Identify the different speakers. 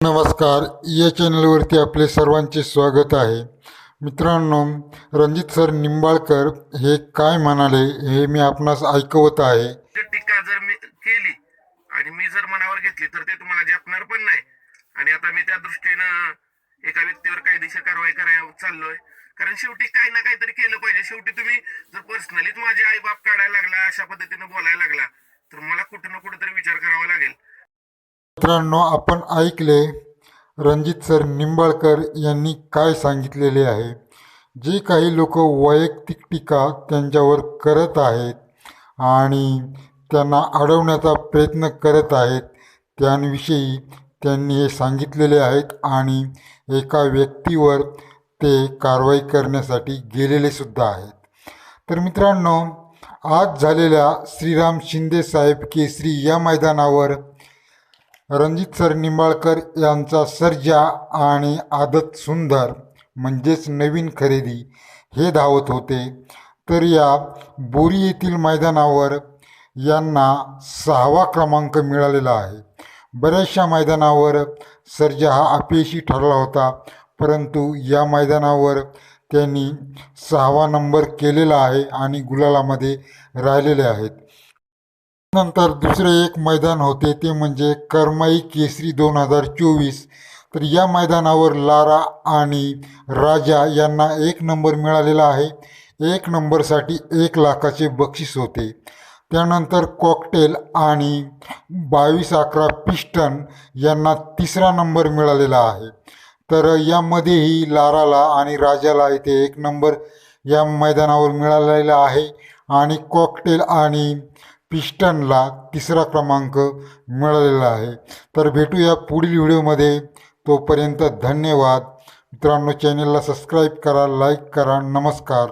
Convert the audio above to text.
Speaker 1: नमस्कार. या चॅनलवरती आपले सर्वांचे स्वागत आहे. मित्रांनो रणजित सर निंबाळकर हे काय म्हणाले हे मी आपणास ऐकवत आहे.
Speaker 2: जर टीका जर मी केली आणि मी जर मनावर घेतली तर ते तुम्हाला जपणार पण नाही. आणि आता मी त्या दृष्टीनं एका व्यक्तीवर कायदेशीर कारवाई करायला चाललोय. कारण शेवटी काही ना काहीतरी केलं पाहिजे. शेवटी तुम्ही जर पर्सनलीच माझे आई बाप काढायला लागला अशा पद्धतीनं बोलायला लागला तर मला कुठं ना कुठेतरी विचार करावा लागेल.
Speaker 1: मित्रांनो आपण ऐकले रणजित सर निंबाळकर यांनी काय सांगितलेले आहे? जे काही लोक वैयक्तिक टीका त्यांच्यावर करत आहेत आणि त्यांना अडवण्याचा प्रयत्न करत आहेत त्यांविषयी त्यांनी हे सांगितलेले आहेत आणि एका व्यक्तीवर ते कारवाई करण्यासाठी गेलेले सुद्धा आहेत. तर मित्रांनो आज झालेल्या श्रीराम शिंदे साहेब केसरी या मैदानावर रणजित सर निंबाळकर यांचा सर्जा आणि आदत सुंदर म्हणजेच नवीन खरेदी हे धावत होते. तर या बोरी येथील मैदानावर यांना सहावा क्रमांक मिळालेला आहे. बऱ्याचशा मैदानावर सर्जा हा अपयशी ठरला होता परंतु या मैदानावर त्यांनी सहावा नंबर केलेला आहे आणि गुलालामध्ये राहिलेले आहेत. नंतर दुसरे एक मैदान होते ते म्हणजे करमाई केसरी दोन हजार चोवीस. तर या मैदानावर लारा आणि राजा यांना एक नंबर मिळालेला आहे. एक नंबरसाठी एक लाखाचे बक्षीस होते. त्यानंतर कॉकटेल आणि बावीस अकरा पिस्टन यांना तिसरा नंबर मिळालेला आहे. तर यामध्येही लाराला आणि राजाला इथे एक नंबर या मैदानावर मिळालेला आहे. आणि कॉकटेल आणि पिस्टनला तिसरा क्रमांक मिळालेला आहे. तर भेटूया पुढील व्हिडिओमध्ये. तोपर्यंत धन्यवाद. मित्रांनो चॅनलला सबस्क्राईब करा लाईक करा. नमस्कार.